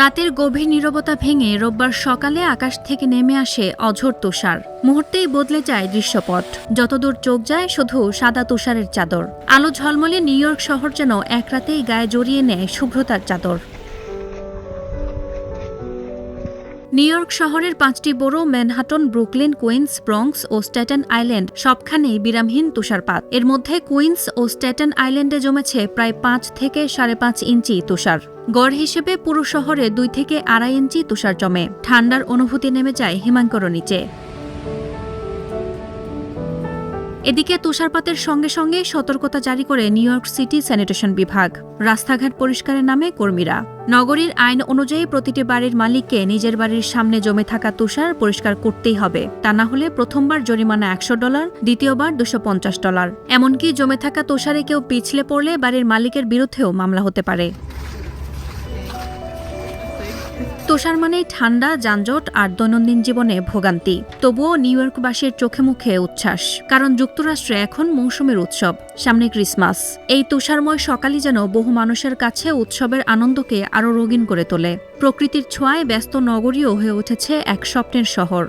রাতের গভীর নিরবতা ভেঙে রোববার সকালে আকাশ থেকে নেমে আসে অঝোর তুষার। মুহূর্তেই বদলে যায় দৃশ্যপট। যতদূর চোখ যায়, শুধু সাদা তুষারের চাদর। আলো ঝলমলে নিউ ইয়র্ক শহর যেন এক রাতেই গায়ে জড়িয়ে নেয় শুভ্রতার চাদর। নিউ ইয়র্ক শহরের পাঁচটি বড় ম্যানহাটন, ব্রুকলিন, কুইন্স ব্রঙ্কস ও স্ট্যাটন আইল্যান্ড সবখানেই বিরামহীন তুষারপাত। এর মধ্যে কুইন্স ও স্ট্যাটন আইল্যান্ডে জমেছে প্রায় পাঁচ থেকে সাড়ে পাঁচ ইঞ্চি তুষার। গড় হিসেবে পুরো শহরে দুই থেকে আড়াই ইঞ্চি তুষার জমে। ঠান্ডার অনুভূতি নেমে যায় হিমাঙ্কর নিচে। এদিকে তুষারপাতের সঙ্গে সঙ্গে সতর্কতা জারি করে নিউ ইয়র্ক সিটি স্যানিটেশন বিভাগ। রাস্তাঘাট পরিষ্কারের নামে কর্মীরা। নগরীর আইন অনুযায়ী প্রতিটি বাড়ির মালিককে নিজের বাড়ির সামনে জমে থাকা তুষার পরিষ্কার করতেই হবে। তা না হলে প্রথমবার জরিমানা একশো ডলার, দ্বিতীয়বার দুশো পঞ্চাশ ডলার। এমনকি জমে থাকা তুষারে কেউ পিছলে পড়লে বাড়ির মালিকের বিরুদ্ধেও মামলা হতে পারে। তুষার মানে ঠান্ডা, যানজট আর দৈনন্দিন জীবনে ভোগান্তি। তবুও নিউ ইয়র্কবাসীর চোখে মুখে উচ্ছ্বাস। কারণ যুক্তরাষ্ট্রে এখন মৌসুমের উৎসব, সামনে ক্রিসমাস। এই তুষারময় সকালই যেন বহু মানুষের কাছে উৎসবের আনন্দকে আরও রঙিন করে তোলে। প্রকৃতির ছোঁয়ায় ব্যস্ত নগরীও হয়ে উঠেছে এক স্বপ্নের শহর।